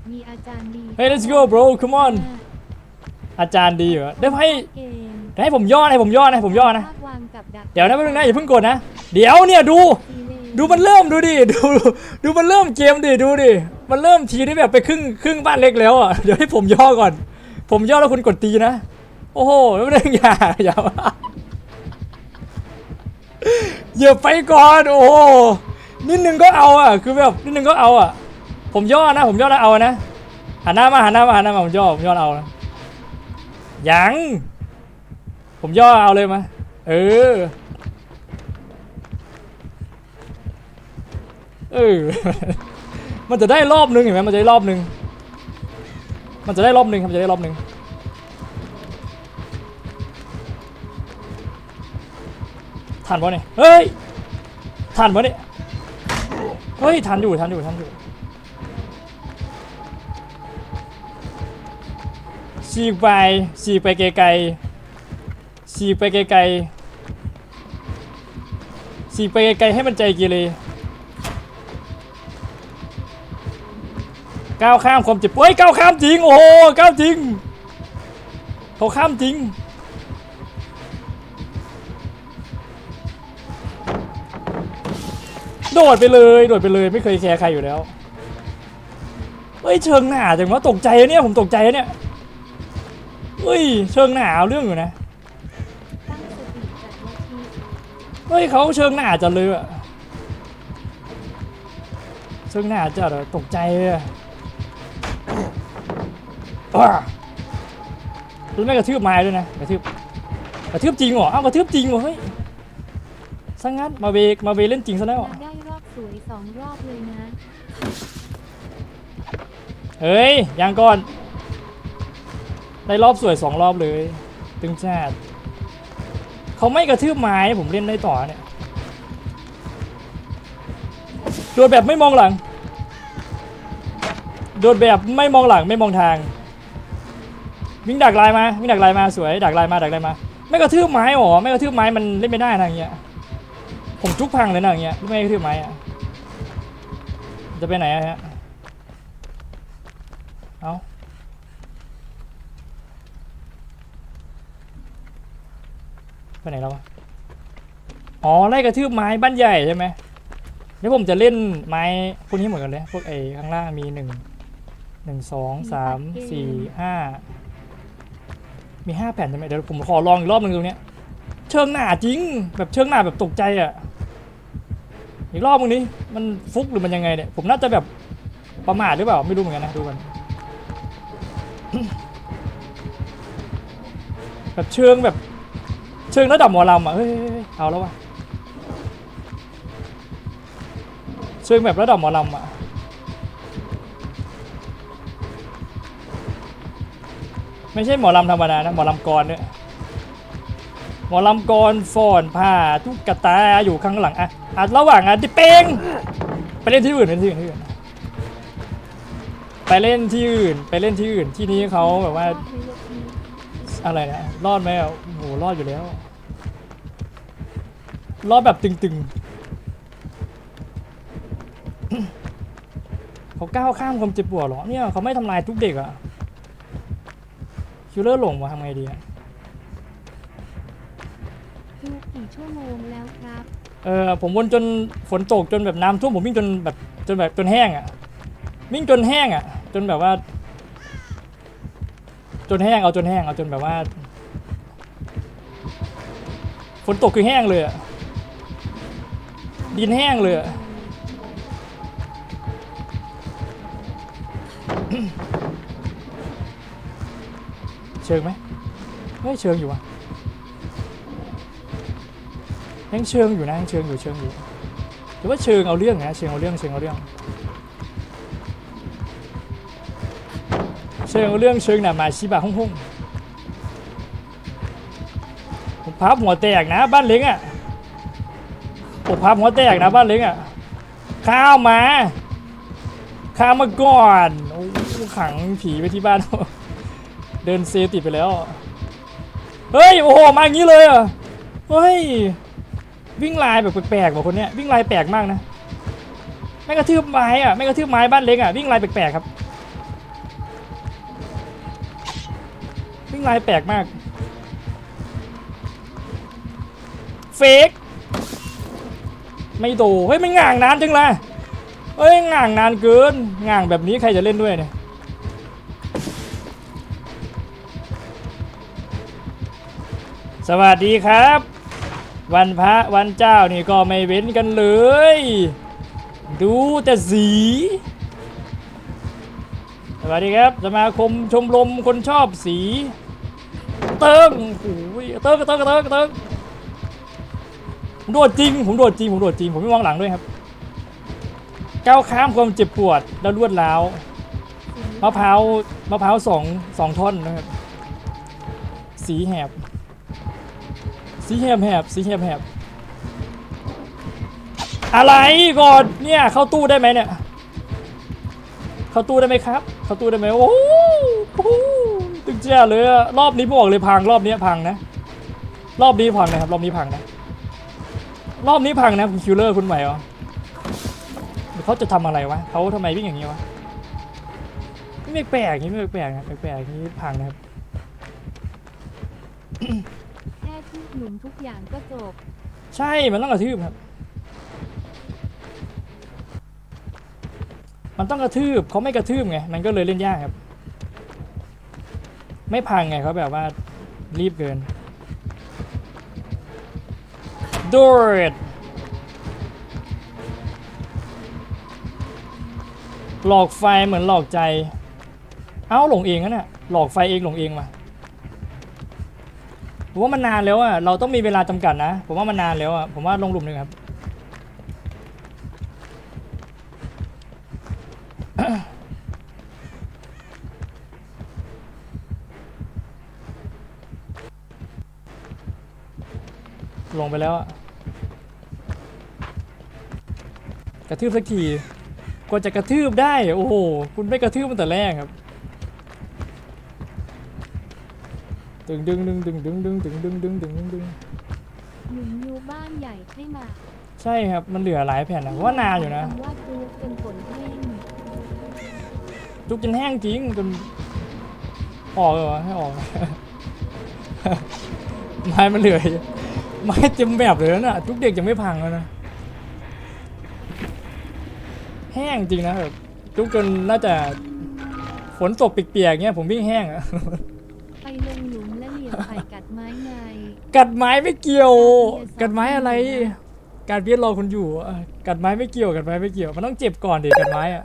ากมีอาจารย์ดีเฮ้ย let's go bro come on อาจารย์ดีเหรอเดี๋ยวให้เกมเดี๋ยวให้ผมย่อนะให้ผมย่อนะให้ผมย่อนะภาควางกับดักเดี๋ยวนะแป๊บนึงนะอย่าเพิ่งกดนะ เดี๋ยวเนี่ยดูซีเลนดูมันเริ่มดูดิดูดูมันเริ่มเกมดิดูดิมันเริ่มทีที่แบบไปครึ่งครึ่งบ้านเล็กแล้วอะเดี๋ยวให้ผมย่อก่อน ผมย่อแล้วคุณกดตีนะ โอ้โหไม่ได้อย่าอย่าอย่าไปก่อนโอ้โหนิดนึงก็เอาอะคือแบบนิดนึงก็เอาอะ ผมย่อนะ ผมย่อแล้วเอานะหันหน้ามาหันหน้ามาหันหน้ามาผมย่อผมย่อเอานะยังผมย่อเอาเลยมาเออเออ มันจะได้รอบนึงเห็นไหมมันจะได้รอบนึง มันจะได้รอบนึงครับมันจะได้รอบนึง ทันปะเนี่ย เฮ้ย ทันปะเนี่ย เฮ้ย ทันอยู่ ทันอยู่ ทันอยู่ ฉีกไปฉีกไปไกลๆฉีกไปไกลๆฉีกไปไกลๆให้มันใจเกีเรก้าวข้ามความเจ็บป่วยก้าวข้ามจริงโอ้โหก้าวจริงเขาข้ามจริงโดดไปเลยโดดไปเลยไม่เคยแคร์ใครอยู่แล้วเฮ้ยเชิงหนาจังวะตกใจเนี่ยผมตกใจเนี่ย เฮ้ยเชิงหนาเอาเรื่องอยู่นะตั้งสติจัดนาทีเฮ้ยเขาเชิงหนาจัดเลยอะเชิงหนาจัดอะตกใจเลยอะอ้าดูไม่กระทืบไม้ด้วยนะกระทืบกระทืบจริงเหรอเอ้ากระทืบจริงเหรอเฮ้ยสังงั้นมาเบกมาเบเล่นจริงซะแล้วมาได้รอบสวยสองรอบเลยนะ เฮ้ยยังก่อน ได้รอบสวยสองรอบเลย ตึงชาติเขาไม่กระทืบไม้ผมเล่นได้ต่อเนี่ยโดดแบบไม่มองหลัง โดดแบบไม่มองหลังไม่มองทาง วิ่งดักลายมาวิ่งดักลายมาสวยดักลายมาดักลายมา ไม่กระทืบไม้หรอไม่กระทืบไม้มันเล่นไม่ได้นะอย่างเงี้ยผมจุกพังเลยนะอย่างเงี้ยไม่กระทืบไม้อะจะไปไหนอะฮะเอา ไปไหนแล้ววะอ๋อไล่กระทืบไม้บ้านใหญ่ใช่ไหมเดี๋ยวผมจะเล่นไม้พวกนี้เหมือนกันเลยพวกไอ้ข้างล่างมีหนึ่งหนึ่งสองสามสี่ห้ามีห้าแผ่นใช่ไหมเดี๋ยวผมขอลองอีกรอบหนึ่งตรงเนี้ยเชิงหนาจริง แบบเชิงหนาแบบตกใจอะอีกรอบมึงนี้มันฟุกหรือมันยังไงเนี่ยผมน่าจะแบบประมาทหรือเปล่าไม่รู้เหมือนกันนะดูกันแบบเชิงแบบ เชิงระดับหมอลำอะเฮ้ยเอาแล้ววะเชิงแบบระดับหมอลำอะไม่ใช่หมอลำธรรมดานะหมอลำกรเนี่ยหมอลำกรฟอนผ้าทุกกระตาอยู่ข้างหลังอะอะระหว่างอะดิเป้งไปเล่นที่อื่นไปเล่นที่อื่นไปเล่นที่อื่น ไปเล่นที่อื่นที่นี้เขาแบบว่า อบเลยทีอะไรนะรอดไหมอะโอ้โหรอดอยู่แล้ว รอดแบบตึงๆ เขาก้าวข้ามความเจ็บปวดเหรอเนี่ยเขาไม่ทำลายทุกเด็กอะคิวเลอร์หลงวะทำไงดีอะดูกี่ชั่วโมงแล้วครับเออผมวนจนฝนตกจนแบบน้ำท่วมผมวิ่งจนแบบจนแบบจนแห้งอะวิ่งจนแห้งอะจนแบบว่า จนแห้งเอาจนแห้งเอาจนแบบว่าฝนตกคือแห้งเลยอะดินแห้งเลยอะเชิงไหมเฮ้เชิงอยู่วะยังเชิงอยู่นะยังเชิงอยู่เชิงอยู่หรือว่าเชิงเอาเรื่องนะเชิงเอาเรื่องเชิงเอาเรื่อง เชิงเอเรื่องเชิงน่ะมาชิบะฮ่องฮ่องผมพับหัวแตกนะบ้านเล้งอะผมพับหัวแตกนะบ้านเล้งอะข้าวมาข้ามมาก่อนโอ้ขังผีไปที่บ้าน เดินเซติดไปแล้ว เฮ้ยโอ้โหมาอย่างนี้เลยอะเฮ้ยวิ่งลายแบบแปลกๆว่ะคนเนี้ยวิ่งลายแปลกมากนะไม่กระทืบไม้อะไม่กระทืบไม้บ้านเล็กอะวิ่งลายแปลกๆครับ วิ่งลายแปลกมาก เฟกไม่โดเฮ้ยมันง่างนานจังเลยเฮ้ยง่างนานเกินง่างแบบนี้ใครจะเล่นด้วยเนี่ยสวัสดีครับ วันพระวันเจ้านี่ก็ไม่เว้นกันเลย ดูแต่สี สวัสดีครับ สมาคมชมรมคนชอบสี เติ้งโอ้ยเติ้งเติ้งเติ้งเติ้งผมโดดจริง ผมโดดจริง ผมโดดจริง ผมไม่มองหลังด้วยครับ ก้าวข้ามความเจ็บปวดและรวดร้าวมะพร้าวมะพร้าวสองสองท่อนนะครับ สีแหบ สีแหบแหบสีแหบแหบ อะไรก่อนเนี่ยเข้าตู้ได้ไหมเนี่ย เข้าตู้ได้ไหมครับ เข้าตู้ได้ไหมโอ้โห เจ้าเลยอะรอบนี้บอกเลยพังรอบนี้พังนะ รอบนี้พังนะครับ รอบนี้พังนะ รอบนี้พังนะคุณคิวเลอร์คุณใหม่เหรอเขาจะทำอะไรวะเขาทำไมวิ่งอย่างนี้วะไม่แปลกอย่างนี้ไม่แปลกนะแปลกๆอย่างนี้พังนะครับแค่ทุกหลุมทุกอย่างก็จบ ใช่มันต้องกระทืบครับ มันต้องกระทืบเขาไม่กระทืบไงมันก็เลยเล่นยากครับ ไม่พังไงเขาแบบว่ารีบเกินโดดหลอกไฟเหมือนหลอกใจ เอ้าหลงเองนะเนี่ยหลอกไฟเองหลงเองมาผมว่ามันนานแล้วอะเราต้องมีเวลาจำกัดนะ ผมว่ามันนานแล้วอะผมว่าลงหลุมหนึ่งครับ ลงไปแล้วอะกระทืบสักทีกว่าจะกระทืบได้โอ้โหคุณไม่กระทืบตั้งแต่แรกครับดึงดึงดึงดึงดึงดึงดึงดึงดึงดึงดึงดึงหลุมยูบ้านใหญ่ให้มาใช่ครับมันเหลือหลายแผ่นนะผมว่านานอยู่นะคำว่าจูเป็นผลแห้งจุกจนแห้งจริงจนออกเลยวะให้ออกไม้มันเหลืออยู่ ไม้เต็มแบบเลยนะน่ะทุกเด็กยังไม่พังแล้วนะ แห้งจริงนะแบบจุกจนน่าจะฝนตกเปียกๆเงี้ยผมวิ่งแห้งอะไปลงหลุมและเหลี่ยมไข่กัดไม้ไงกัดไม้ไม่เกี่ยว กัดไม้อะไร การเพียรรอคุณอยู่อะกัดไม้ไม่เกี่ยวกัดไม้ไม่เกี่ยวมันต้องเจ็บก่อนดิกัดไม้อะ